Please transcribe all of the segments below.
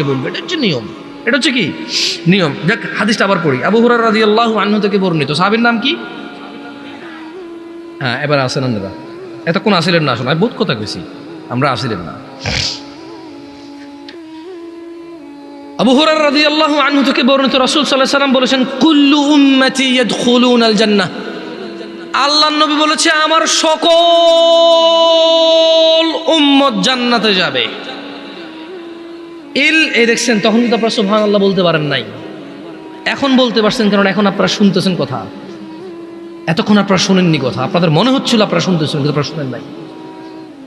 মানুষকে বলবে, এটা হচ্ছে নিয়ম। এটা হচ্ছে কি? নিয়ম। দেখ হাদিসটা আবার পড়ি। আবু হুরার রাজি আল্লাহ আহ্ন থেকে বর্ণিত। সাহাবির নাম কি? হ্যাঁ এবার আসেন আপনারা এতক্ষণ আসিলেন না আসলে আমি কথা গেছি আমরা আসিলেন না। আবু হুরার রাদিয়াল্লাহু আনহু থেকে বর্ণিত রাসূল আলাইহি সাল্লাম বলেছেন, কুল্লু উম্মতি ইয়াদখুলুনাল জান্নাহ আল্লাহর নবী বলেছে, আমার সকল উম্মত জান্নাতে যাবে। ইল, এই দেখছেন, তখন কিন্তু আপনারা সুবহানাল্লাহ বলতে পারেন নাই। এখন বলতে পারছেন, কারণ এখন আপনারা শুনতেছেন কথা। এতক্ষণ আপনারা শুনেননি কথা। আপনাদের মনে হচ্ছিল আপনারা শুনতেছেন, কিন্তু আপনারা শুনেন নাই।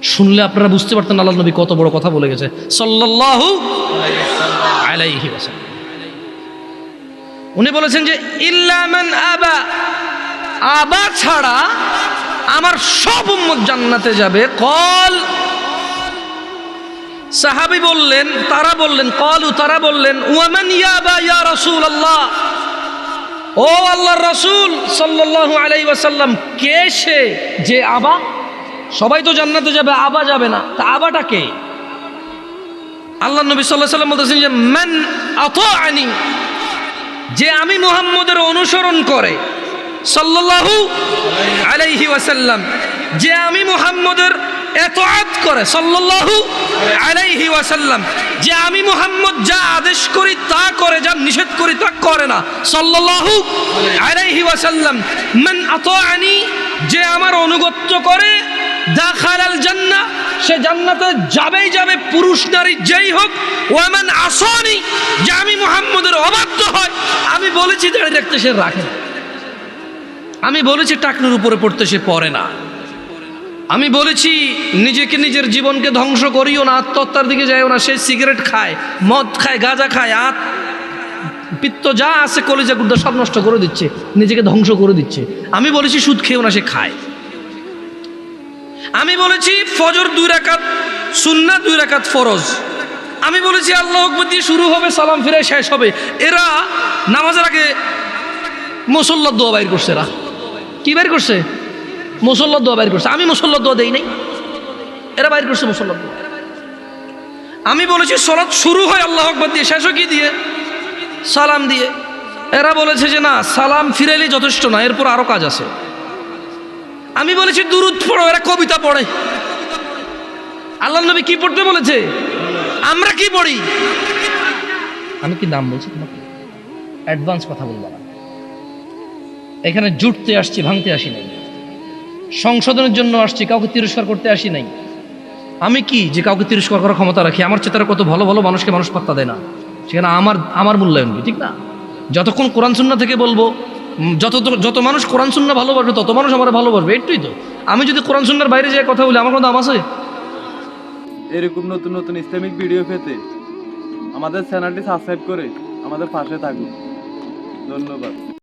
শুনলে আপনারা বুঝতে পারতেন আল্লাহ নবী কত বড় কথা বলে গেছে। ওয়াসাল্লাম। উনি বলেছেন যে ইল্লামান আবা। আবা ছাড়া আমার সব উম্মত জান্নাতে যাবে। কল সাহাবি বললেন, তারা বললেন, কলু তারা বললেন, ওয়ামান ইয়াবা ইয়া রাসূলুল্লাহ? ও আল্লাহর রাসূল সাল্লাল্লাহু আলাইহি ওয়াসাল্লাম, কে সে যে আবা? সবাই তো জান্নাতে যাবে, আবা যাবে না। তা আবাটা কে? আল্লাহ নবী সাল্লাহ সাল্লাম বলতেছেন যে, মান আনি যে আমি মুহাম্মদের অনুসরণ করে, সাল্লাল্লাহু আলাইহি ওয়াসাল্লাম, যে আমি মুহাম্মদের এতআত করে, সাল্লাল্লাহু আলাইহি ওয়াসাল্লাম, যে আমি মুহাম্মদ যা আদেশ করি তা করে, যা নিষেধ করি তা করে না। সাল্লাল্লাহু আলাইহি ওয়াসাল্লাম, মান আতাআনি যে আমার অনুগত্য করে, দাখালাল জান্নাহ সে জান্নাতে যাবেই যাবে, পুরুষ নারী যেই হোক, ওয়ামান আসনি যে আমি মোহাম্মদের অবাধ্য হয়। আমি বলেছি, দাঁড়িয়ে রাখতে সে রাখে আমি বলেছি, টাকনুর উপরে পড়তে সে পড়ে না। আমি বলেছি, নিজেকে নিজের জীবনকে ধ্বংস করিও না, আত্মহত্যার দিকে যাইও না, সে সিগারেট খায়, মদ খায়, গাঁজা খায় আত পিত্ত যা আছে, কলেজা গুদ্দা সব নষ্ট করে দিচ্ছে, নিজেকে ধ্বংস করে দিচ্ছে। আমি বলেছি, সুদ খেয়েও না, সে খায়। আমি বলেছি, ফজর দুই রাকাত সুন্না দুই রাকাত ফরজ। আমি বলেছি, আল্লাহ দিয়ে শুরু হবে, সালাম ফিরে শেষ হবে। এরা নামাজের আগে মুসল্লার দোয়া বাইর করছে এরা। কি বাইর করছে? মুসল্লার দোয়া বাইর করছে। আমি মুসল্লার দোয়া দেই নাই। এরা বাইর করছে মুসল্লার দোয়া। আমি বলেছি, সলাৎ শুরু হয় আল্লাহ আকবর দিয়ে শেষও কি দিয়ে? সালাম দিয়ে। এরা বলেছে যে, না, সালাম ফিরাইলে যথেষ্ট না, এরপর আরও কাজ আছে। আমি বলেছি, দুরুদ পড়ো, এরা কবিতা পড়ে। আল্লাহ নবী কি পড়তে বলেছে? আমরা কি পড়ি? আমি কি নাম বলছি তোমাকে? অ্যাডভান্স কথা বলব না। এখানে জুটতে আসছি, ভাঙতে আসি নাই। সংশোধনের জন্য আসছি, কাউকে তিরস্কার করতে আসি নাই। আমি কি যে কাউকে তিরস্কার করার ক্ষমতা রাখি? আমার চেতারা কত ভালো ভালো মানুষকে মানুষ পাত্তা দেয় না। সেখানে আমার আমার মূল্যায়ন কি, ঠিক না? যতক্ষণ কোরআন সুন্না থেকে বলব যত যত মানুষ কোরআন সুন্না ভালোবাসবে, তত মানুষ আমার ভালোবাসবে একটুই তো। আমি যদি কোরআন সুন্নার বাইরে যাই কথা বলি, আমার কোনো দাম আছে? এরকম নতুন নতুন ইসলামিক ভিডিও পেতে আমাদের চ্যানেলটি সাবস্ক্রাইব করে আমাদের পাশে থাকুন। ধন্যবাদ।